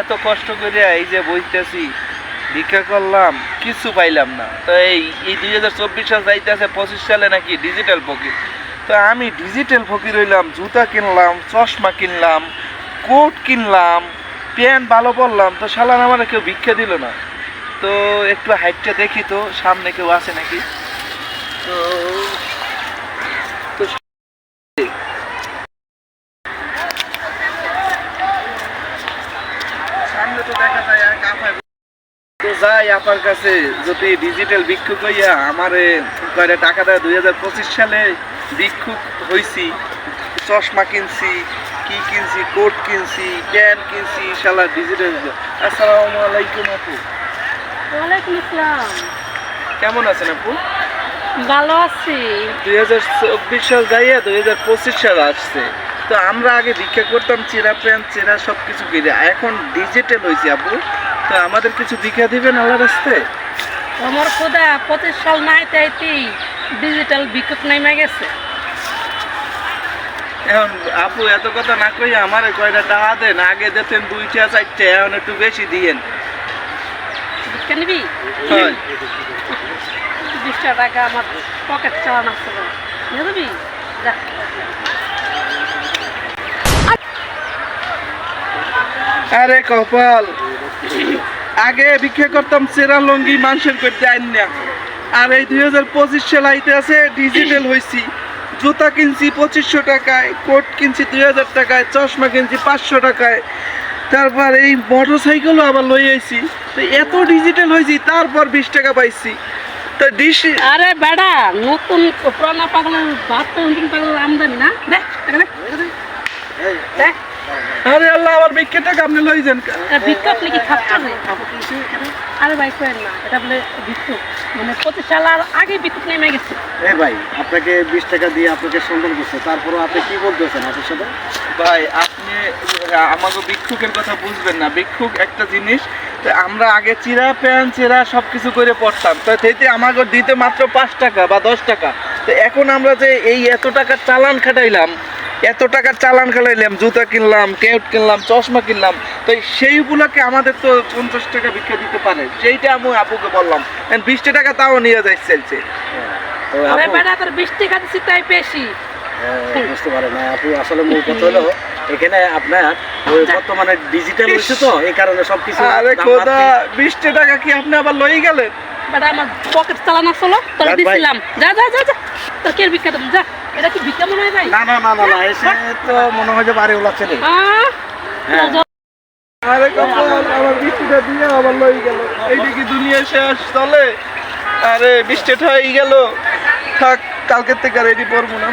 এত কষ্ট করে এই যে বইতেছি, ভিক্ষা করলাম, কিছু পাইলাম না। তো এই এই দুই হাজার চব্বিশ সাল যাইতেছে, পঁচিশ সালে নাকি ডিজিটাল ফকির। তো আমি ডিজিটাল ফকির হইলাম, জুতা কিনলাম, চশমা কিনলাম, কোট কিনলাম, প্যান্ট ভালো পরলাম, তো শালান আমার কেউ ভিক্ষা দিল না। তো একটু হাইটটা দেখি তো, সামনে কেউ আছে নাকি তো তো সামনে তো দেখা যায় এক আপায় তো যাই আপার কাছে যদি ডিজিটাল ভিক্ষুক হইয়া আমারে কয়টা টাকা দেয়? দুই হাজার পঁচিশ সালে ভিক্ষুক হইছি। চশমা কিনছি কি কিনছি কোট কিনছি প্যান্ট কিনছি শালা ডিজিটাল আসসালামু আলাইকুম আপু। ওয়ালাইকুম আসসালাম। কেমন আছেন আপু? ভালো আছি। দুই হাজার চব্বিশ সাল যাইয়া দুই হাজার পঁচিশ সাল আসছে। তো আমরা আগে ভিক্ষা করতাম চেরা প্যান্ট চেরা সব কিছু কিনে। এখন ডিজিটাল হয়েছে আপু। তো আমাদের কিছু ভিক্ষা দিবেন আল্লাহ রাস্তায় আমার খোদা পঁচিশ সাল নাই তাইতেই ডিজিটাল বিকুপ নাইমা গেছে। এখন আপু এত কথা না কই আমারে কয়টা টাকা দেন? আগে দিতেন দুইটা চারটে এখন একটু বেশি দিয়েন। নিবি? বিশটা টাকা আমার পকেট চালানো ছিল নিয়ে দিবি আরে কপাল! আগে ভিক্ষা করতাম চেরা লঙ্গি মানুষের করতে আইন না। আর এই দুই হাজার পঁচিশ সাল আইতে আছে ডিজিটাল হয়েছি জুতা কিনছি পঁচিশশো টাকায় কোট কিনছি দুই হাজার টাকায় চশমা কিনছি পাঁচশো টাকায়। তারপর এই মোটর সাইকেলও আবার লই আইছি। তো এত ডিজিটাল হয়েছি তারপর বিশ টাকা পাইছি। তো ডিস আরে বেড়া নতুন পুরানা পাগলের বাপ তো নতুন পাগলের আমদানি না। দেখ আরে আল্লাহ আমার ভিক্ষা টাকা আপনি লই যান ভিক্ষা আপনি কি খাচ্ছেন আরে ভাই করেন না। এটা বলে ভিক্ষুক। মানে পঁচিশ সাল আর আগে ভিক্ষুক নেমে গেছে। এ ভাই আপনাকে বিশ টাকা দিয়ে আপনাকে সম্মান করছে। তারপরও আপনি কি বলতেছেন আপনার সাথে? ভাই আপনি আমাকে ভিক্ষুকের কথা বুঝবেন না। ভিক্ষুক একটা জিনিস তো আমরা আগে চিরা প্যান চিরা সব কিছু করে পড়তাম। তো সেইতে আমাকে দিতে মাত্র পাঁচ টাকা বা দশ টাকা। তো এখন আমরা যে এই এত টাকার চালান খাটাইলাম এত টাকার চালান খাটাইলাম জুতা কিনলাম কেউট কিনলাম চশমা কিনলাম। তো সেই উপলক্ষে আমাদের তো পঞ্চাশ টাকা ভিক্ষা দিতে পারে। সেইটা আমি আপুকে বললাম বিশটা টাকা তাও নিয়ে যাই চলছে আপু। বিশ টাকা দিচ্ছি তাই বেশি। হ্যাঁ, বুঝতে পারে না আপু আসলে মূল কথা হলো এখানে আপনার ওই বর্তমানে ডিজিটাল হয়েছে তো এই কারণে সবকিছু আরে খোদা টাকা কি আপনি আবার লই গেলেন? বেটা আমার পকেট চালানো তোর দিছিলাম। যা যা যা যা তোর কে দেবো যা। এটা কি ভিক্ষা মনে হয় ভাই? না না না না না এসে তো মনে হয় যে বাড়ি ওলাচ্ছে রে। আহ, হ্যাঁ। আরে কপাল আমার বৃষ্টিটা দিয়ে আবার লই গেল। এইটা কি দুনিয়া শেষ চলে। আরে বৃষ্টিটা হয়ে গেল। থাক কালকের থেকে রেডি পড়ব না।